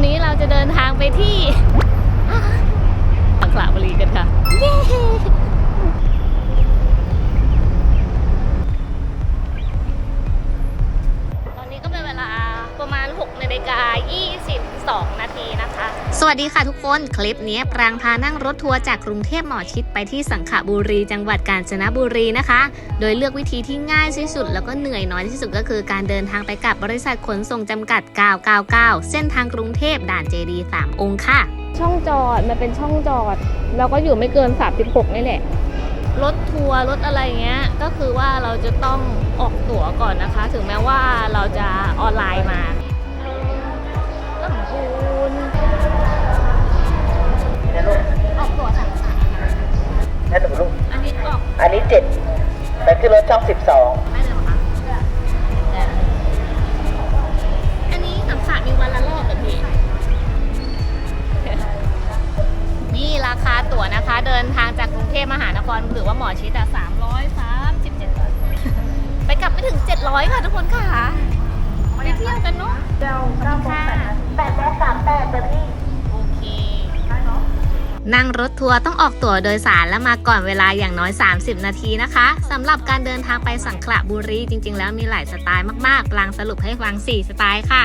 วันนี้เราจะเดินทางไปที่สังขละบุรีกันค่ะ เย้ตอนนี้ก็เป็นเวลาประมาณ 6นาฬิกา22 นาทีนะคะ สวัสดีค่ะทุกคนคลิปนี้ปรางพานั่งรถทัวร์จากกรุงเทพหมอชิดไปที่สังขบุรี จังหวัดกาญจนบุรีนะคะ โดยเลือกวิธีที่ง่ายที่สุด แล้วก็เหนื่อยน้อยที่สุดก็คือการเดินทางไปกับบริษัทขนส่งจำกัด 999 เส้นทางกรุงเทพด่านเจดี3องค์ค่ะ ช่องจอดมันเป็นช่องจอด เราก็อยู่ไม่เกิน 36 นี่แหละ รถทัวร์รถอะไรเงี้ยก็คือว่าเราจะต้องออกตั๋วก่อนนะคะ ถึงแม้ว่าเราจะออนไลน์มา ออกตั๋วสามสายค่ะนั่นหนูลูก อันนี้ออกอันนี้เจ็ดแต่ขึ้นรถช่องสิบสองได้เลยเหรอคะได้อันนี้สัมผัสมีวันละรอบเหรอพี่นี่ราคาตั๋วนะคะ เดินทางจากกรุงเทพมหานครหรือว่าหมอชิดอะ337บาทไปกลับไม่ถึง700ค่ะทุกคนค่ะไปเที่ยวกันเนาะเจ้าขอบคุณค่ะแปดแปดสามแปดจ้ะพี่โอเค นั่งรถทัวร์ต้องออกตั๋วโดยสารและมาก่อนเวลาอย่างน้อย 30 นาทีนะคะสำหรับการเดินทางไปสังขละบุรีจริง ๆ แล้วมีหลายสไตล์มากๆกลางสรุปให้ฟัง 4 สไตล์ค่ะ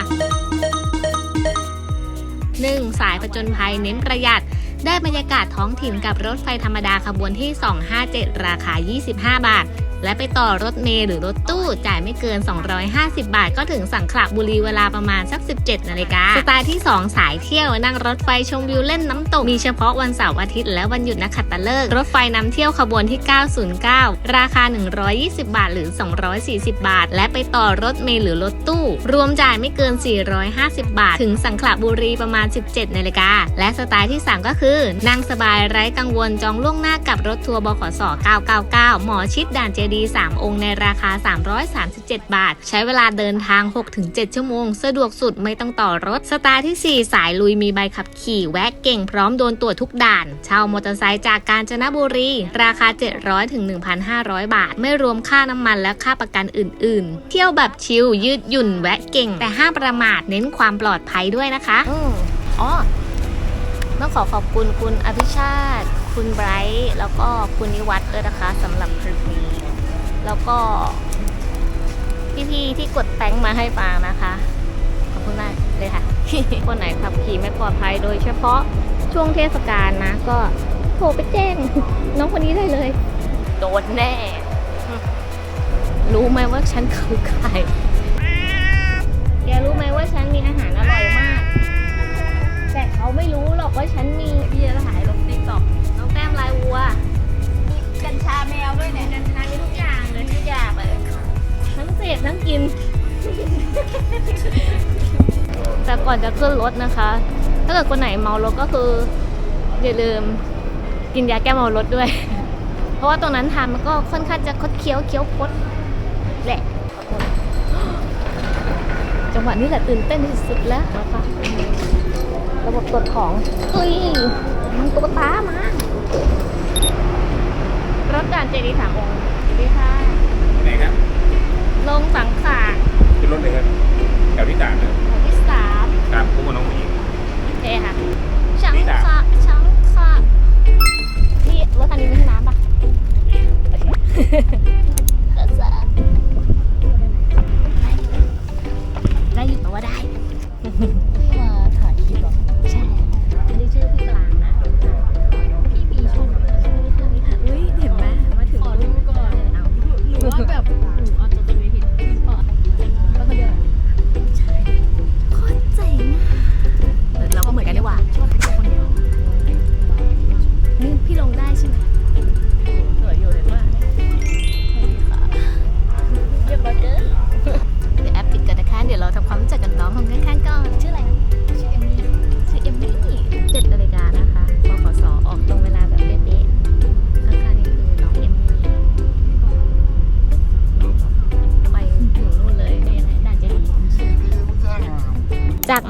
1. สายผจญภัยเน้นประหยัด ได้บรรยากาศท้องถิ่นกับรถไฟธรรมดาขบวนที่ 257 ราคา 25 บาท และไปต่อรถเมล์หรือรถตู้จ่ายไม่เกิน 250 บาท ก็ถึงสังขละบุรีเวลาประมาณสัก 17นาฬิกาสไตล์ที่ 2 สายเที่ยวนั่งรถไฟชมวิวเล่นน้ำตก มีเฉพาะวันเสาร์อาทิตย์และวันหยุดนักขัตฤกษ์รถไฟนำเที่ยวขบวนที่ 909 ราคา 120 บาทหรือ 240 บาท และไปต่อรถเมล์หรือรถตู้ รวมจ่ายไม่เกิน 450 บาท ถึงสังขละบุรีประมาณ 17นาฬิกาและสไตล์ที่ 3 ก็คือนั่งสบายไร้กังวลจองล่วงหน้ากับรถทัวร์บขส 999 หมอชิดด่านเจดี3 องค์ในราคา 337 บาท ใช้เวลาเดินทาง 6-7 ชั่วโมง สะดวกสุดไม่ต้องต่อรถสไตล์ที่ 4 สายลุยมีใบขับขี่แวะเก่งพร้อมโดนตรวจทุกด่าน เช่ามอเตอร์ไซค์จากกาญจนบุรี ราคา 700ถึง1,500 บาท ไม่รวมค่าน้ำมันและค่าประกันอื่น ๆ เที่ยวแบบชิลยืดหยุ่นแวะเก่ง แต่ห้ามประมาทเน้นความปลอดภัยด้วยนะคะอืออ๋อต้องขอขอบคุณคุณอภิชาติ คุณไบรท์ แล้วก็คุณนิวัฒน์ด้วยนะคะสำหรับคลิปนี้ แล้วก็ พี่ๆที่กดแตงมาให้ฟางนะคะ ขอบคุณมากเลยค่ะ คนไหนขับขี่ไม่ปลอดภัยโดยเฉพาะช่วงเทศกาลนะ ก็โทรไปแจ้ง น้องคนนี้ได้เลย โดนแน่ รู้ไหมว่าฉันคือใครแกรู้ไหมว่าฉันมีอาหารอร่อยมาก แต่เขาไม่รู้หรอกว่าฉันมีพี่จะถ่ายลงติ๊กต็อกน้องแต้มลายวัว กัญชาแมวด้วยเนี่ยกัญชา เสพทั้งกิน แต่ก่อนจะขึ้นรถนะคะ ถ้าเกิดคนไหนเมารถก็คือ อย่าลืมกินยาแก้เมารถด้วย เพราะว่าตรงนั้นทานมันก็ค่อนข้างจะคดเคี้ยวเคี้ยวคดแหละขอโทษจังหวะนี้แหละตื่นเต้นที่สุดแล้วนะคะระบบตรวจของเฮ้ยมันตุ๊กตามารถด่านเจดีย์สามองค์สวัสดีค่ะไหนครับ ลงสังขารขึ้นรถเลยครับแถวที่สามนะแถวที่สามตามคู่กับน้องหมี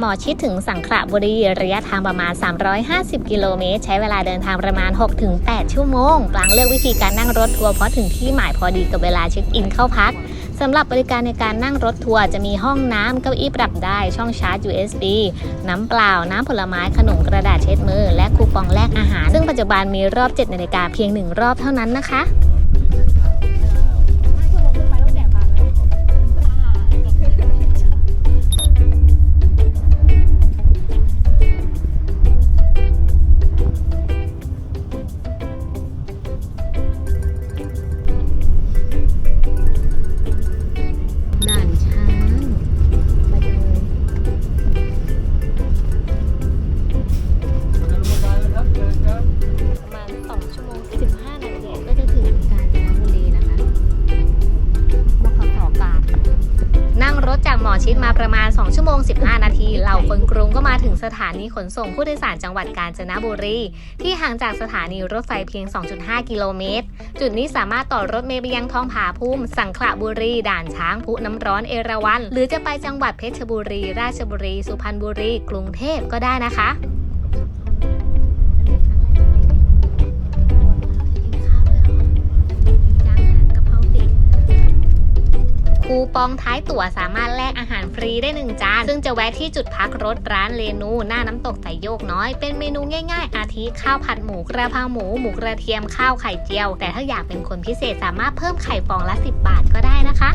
มอชิดถึงสังขละบุรีระยะทางประมาณ 350 กิโลเมตร ใช้เวลาเดินทางประมาณ 6-8 ชั่วโมงปลางเลือกวิธีการนั่งรถทัวร์เพราะถึงที่หมายพอดีกับเวลาเช็คอินเข้าพักสำหรับบริการในการนั่งรถทัวร์จะมีห้องน้ำเก้าอี้ปรับได้ ช่องชาร์จ USB น้ำเปล่า น้ำผลไม้ขนมกระดาษเช็ดมือ และคูปองแลกอาหาร ซึ่งปัจจุบันมีรอบ 7 นาฬิกาเพียง 1 รอบเท่านั้นนะคะ ทีเหล่าคนกรุงก็มาถึงสถานีขนส่งผู้โดยสารจังหวัดกาญจนบุรี ที่ห่างจากสถานีรถไฟเพียง 2.5 กิโลเมตร จุดนี้สามารถต่อรถเมล์ไปยังทองผาภูมิ สังขละบุรี ด่านช้างพุน้ำร้อนเอราวัณหรือจะไปจังหวัดเพชรบุรี ราชบุรี สุพรรณบุรี กรุงเทพก็ได้นะคะ คูปองท้ายตั๋วสามารถแลกอาหารฟรีได้ 1 จาน ซึ่งจะแวะที่จุดพักรถร้านเลนู หน้าน้ำตกไสโยกน้อย เป็นเมนูง่ายๆ อาทิข้าวผัดหมูกระเพราหมู หมูกระเทียมข้าวไข่เจียว แต่ถ้าอยากเป็นคนพิเศษสามารถเพิ่มไข่ฟองละ 10 บาทก็ได้นะคะ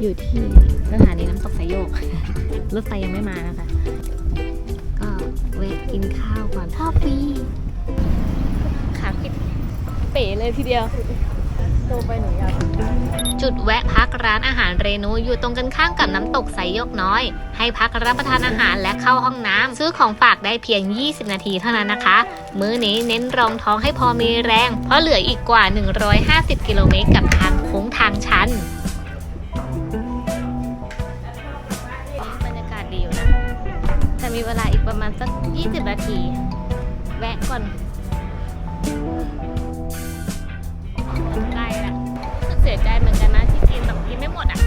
อยู่ที่สถานีน้ำตกไสโยก รถไฟยังไม่มานะคะ ก็เวะกินข้าวก่อนข้าวฟรีขาปิดเป๋เลยทีเดียวโตไปหนูอยากจุดแวะพักร้านอาหารเรนูอยู่ตรงกันข้ามกับน้ำตกไสยกน้อย ให้พักรับประทานอาหารและเข้าห้องน้ำซื้อของฝากได้เพียง 20 นาทีเท่านั้นนะคะ มื้อนี้เน้นรองท้องให้พอมีแรง เพราะเหลืออีกกว่า 150 กิโลเมตรกับทางโค้งทางชัน สัก 20 นาที แวะก่อนใกล้ละรู้สึกเสียใจเหมือนกันนะที่กินแบบกินไม่หมดอะ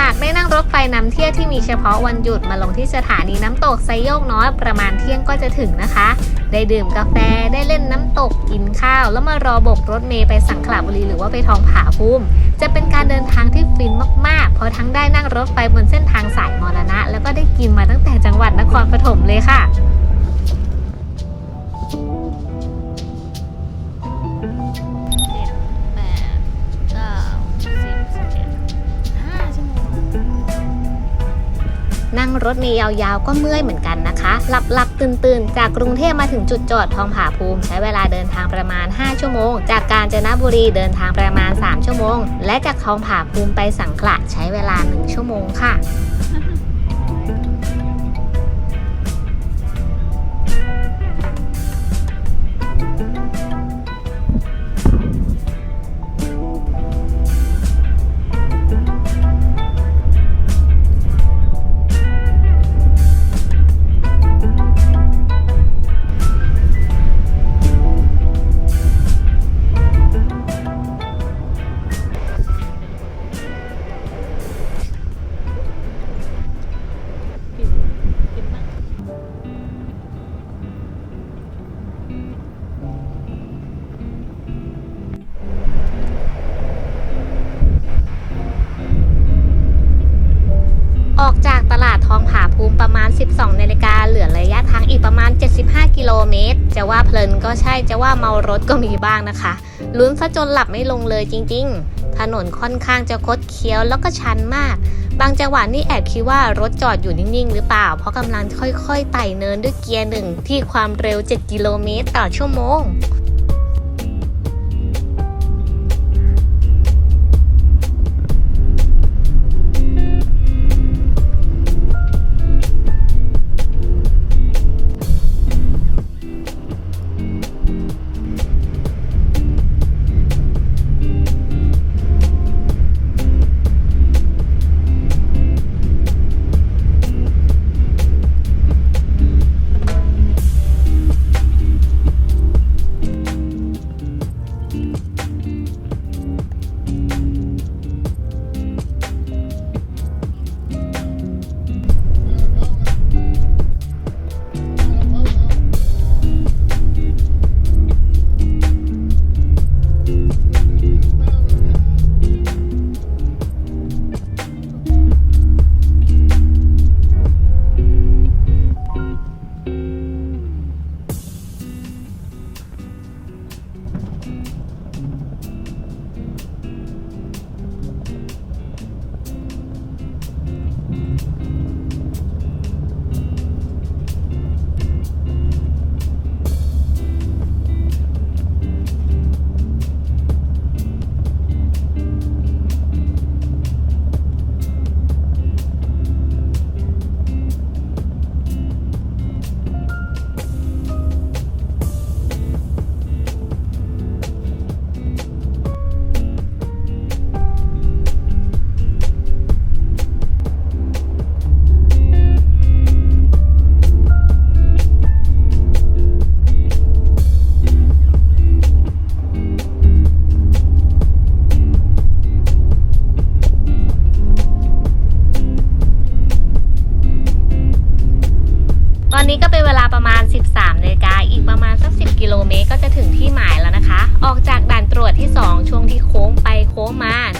หากได้นั่งรถไฟนำเที่ยวที่มีเฉพาะวันหยุดมาลงที่สถานีน้ำตกไซโยกน้อยประมาณเที่ยงก็จะถึงนะคะ ได้ดื่มกาแฟได้เล่นน้ำตกกินข้าว แล้วมารอบกรถเมย์ไปสังขละบุรีหรือว่าไปทองผาภูมิ จะเป็นการเดินทางที่ฟินมากๆ เพราะทั้งได้นั่งรถไฟบนเส้นทางสายมรณะ แล้วก็ได้กินมาตั้งแต่จังหวัดนครปฐมเลยค่ะ นั่งรถเมล์ยาวๆก็เมื่อยเหมือนกันนะคะ หลับหลับตื่นตื่นๆ จากกรุงเทพมาถึงจุดจอดทองผาภูมิ ใช้เวลาเดินทางประมาณ 5 ชั่วโมง จากกาญจนบุรีเดินทางประมาณ 3 ชั่วโมง และจากทองผาภูมิไปสังขละใช้เวลา 1 ชั่วโมงค่ะ 5 กิโลเมตร จะว่าเพลินก็ใช่ จะว่าเมารถก็มีบ้างนะคะ ลุ้นซะจนหลับไม่ลงเลยจริง ๆ ถนนค่อนข้างจะคดเคี้ยวแล้วก็ชันมาก บางจังหวะนี่แอบคิดว่ารถจอดอยู่นิ่ง ๆ หรือเปล่า เพราะกำลังค่อย ๆ ไต่เนินด้วยเกียร์หนึ่งที่ความเร็ว 7 กิโลเมตรต่อชั่วโมง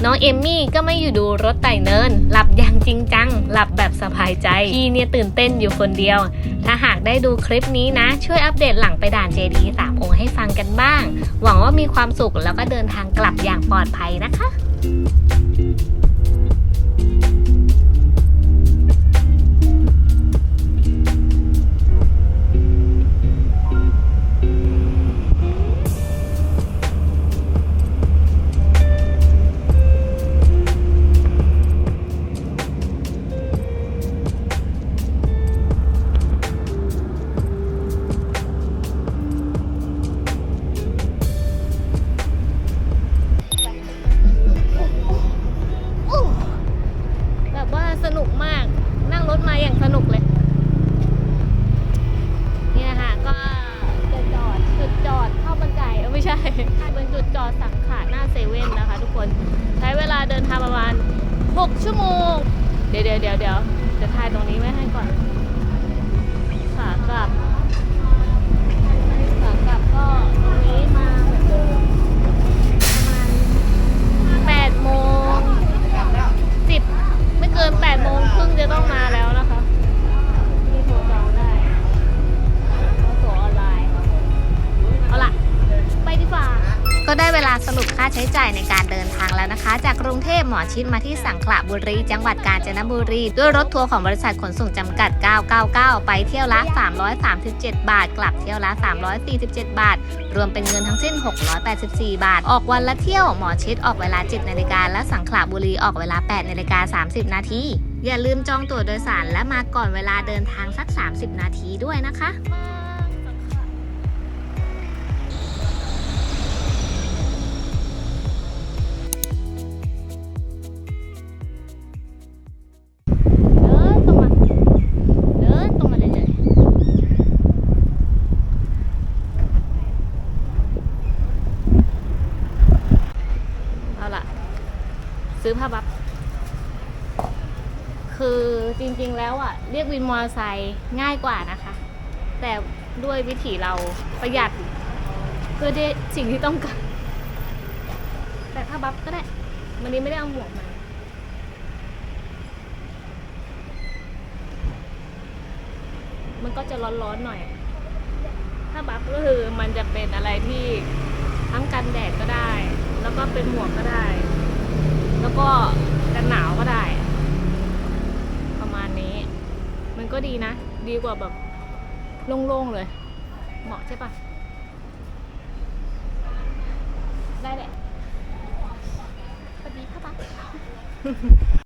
น้องเอมมี่ก็ไม่อยู่ดูรถไต่เนิน หลับอย่างจริงจัง หลับแบบสบายใจ พี่เนี่ยตื่นเต้นอยู่คนเดียว ถ้าหากได้ดูคลิปนี้นะ ช่วยอัปเดตหลังไปด่านเจดีสามองค์ให้ฟังกันบ้าง หวังว่ามีความสุขแล้วก็เดินทางกลับอย่างปลอดภัยนะคะ ชิดมาที่สังขละบุรี จังหวัดกาญจนบุรี ด้วยรถทัวร์ของบริษัทขนส่งจำกัด 999 ไปเที่ยวละ 337 บาท กลับเที่ยวละ 347 บาท รวมเป็นเงินทั้งสิ้น 684 บาท ออกวันละเที่ยวหมอชิดออกเวลา 7 นาฬิกาและสังขละบุรีออกเวลา 8 นาฬิกา 30 นาทีอย่าลืมจองตั๋วโดยสารและมาก่อนเวลาเดินทางสัก 30 นาทีด้วยนะคะ ริง ๆ แล้วอะเรียกวินมอเตอร์ไซค์ง่ายกว่านะคะ แต่ด้วยวิถีเราประหยัดเพื่อได้สิ่งที่ต้องการแต่ผ้าบัฟก็ได้วันนี้ไม่ได้เอาหมวกมามันก็จะร้อนๆหน่อย ถ้าบัฟก็คือมันจะเป็นอะไรที่ทั้งกันแดดก็ได้ แล้วก็เป็นหมวกก็ได้ แล้วก็กันหนาวก็ได้ ประมาณนี้ มัน ก็ดีนะ ดีกว่าแบบโล่งๆเลย เหมาะใช่ปะได้แหละสวัสดีค่ะป๊า